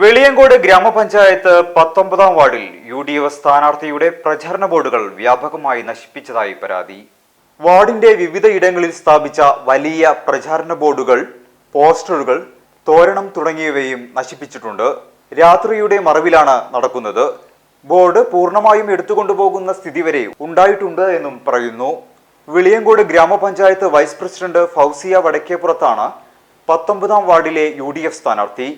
വെളിയങ്കോട് ഗ്രാമപഞ്ചായത്ത് പത്തൊമ്പതാം വാർഡിൽ യു ഡി എഫ് സ്ഥാനാർത്ഥിയുടെ പ്രചരണ ബോർഡുകൾ വ്യാപകമായി നശിപ്പിച്ചതായി പരാതി. വാർഡിന്റെ വിവിധ ഇടങ്ങളിൽ സ്ഥാപിച്ച വലിയ പ്രചാരണ ബോർഡുകൾ പോസ്റ്ററുകൾ തോരണം തുടങ്ങിയവയും നശിപ്പിച്ചിട്ടുണ്ട്. രാത്രിയുടെ മറവിലാണ് നടക്കുന്നത്. ബോർഡ് പൂർണമായും എടുത്തുകൊണ്ടുപോകുന്ന സ്ഥിതി വരെ ഉണ്ടായിട്ടുണ്ട് എന്നും പറയുന്നു. വെളിയങ്കോട് ഗ്രാമപഞ്ചായത്ത് വൈസ് പ്രസിഡന്റ് ഫൗസിയ വടക്കേപ്പുറത്താണ് പത്തൊമ്പതാം വാർഡിലെ യു ഡി എഫ് സ്ഥാനാർത്ഥി.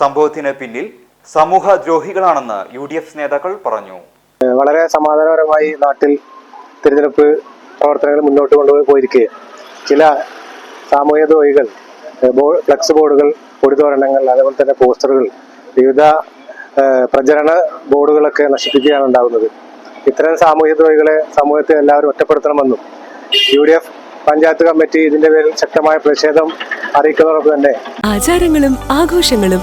സംഭവത്തിന് പിന്നിൽ സമൂഹ ദ്രോഹികളാണെന്ന് യു ഡി എഫ് നേതാക്കൾ പറഞ്ഞു. വളരെ സമാധാനപരമായി നാട്ടിൽ തിരഞ്ഞെടുപ്പ് പ്രവർത്തനങ്ങൾ മുന്നോട്ട് കൊണ്ടുപോയി പോയിരിക്കുകയാണ്. ചില സാമൂഹിക ദ്രോഹികൾ ഫ്ലക്സ് ബോർഡുകൾ പൊടിതോരണങ്ങൾ അതേപോലെ തന്നെ പോസ്റ്ററുകൾ വിവിധ പ്രചരണ ബോർഡുകളൊക്കെ നശിപ്പിക്കുകയാണ് ഉണ്ടാകുന്നത്. ഇത്തരം സാമൂഹിക ദ്രോഹികളെ സമൂഹത്തെ എല്ലാവരും ഒറ്റപ്പെടുത്തണമെന്നും U D F panchayat committee ഇതിന്റെ പേരിൽ ശക്തമായ പ്രതിഷേധം അറിയിക്കുന്നതോടൊപ്പം തന്നെ ആചാരങ്ങളും ആഘോഷങ്ങളും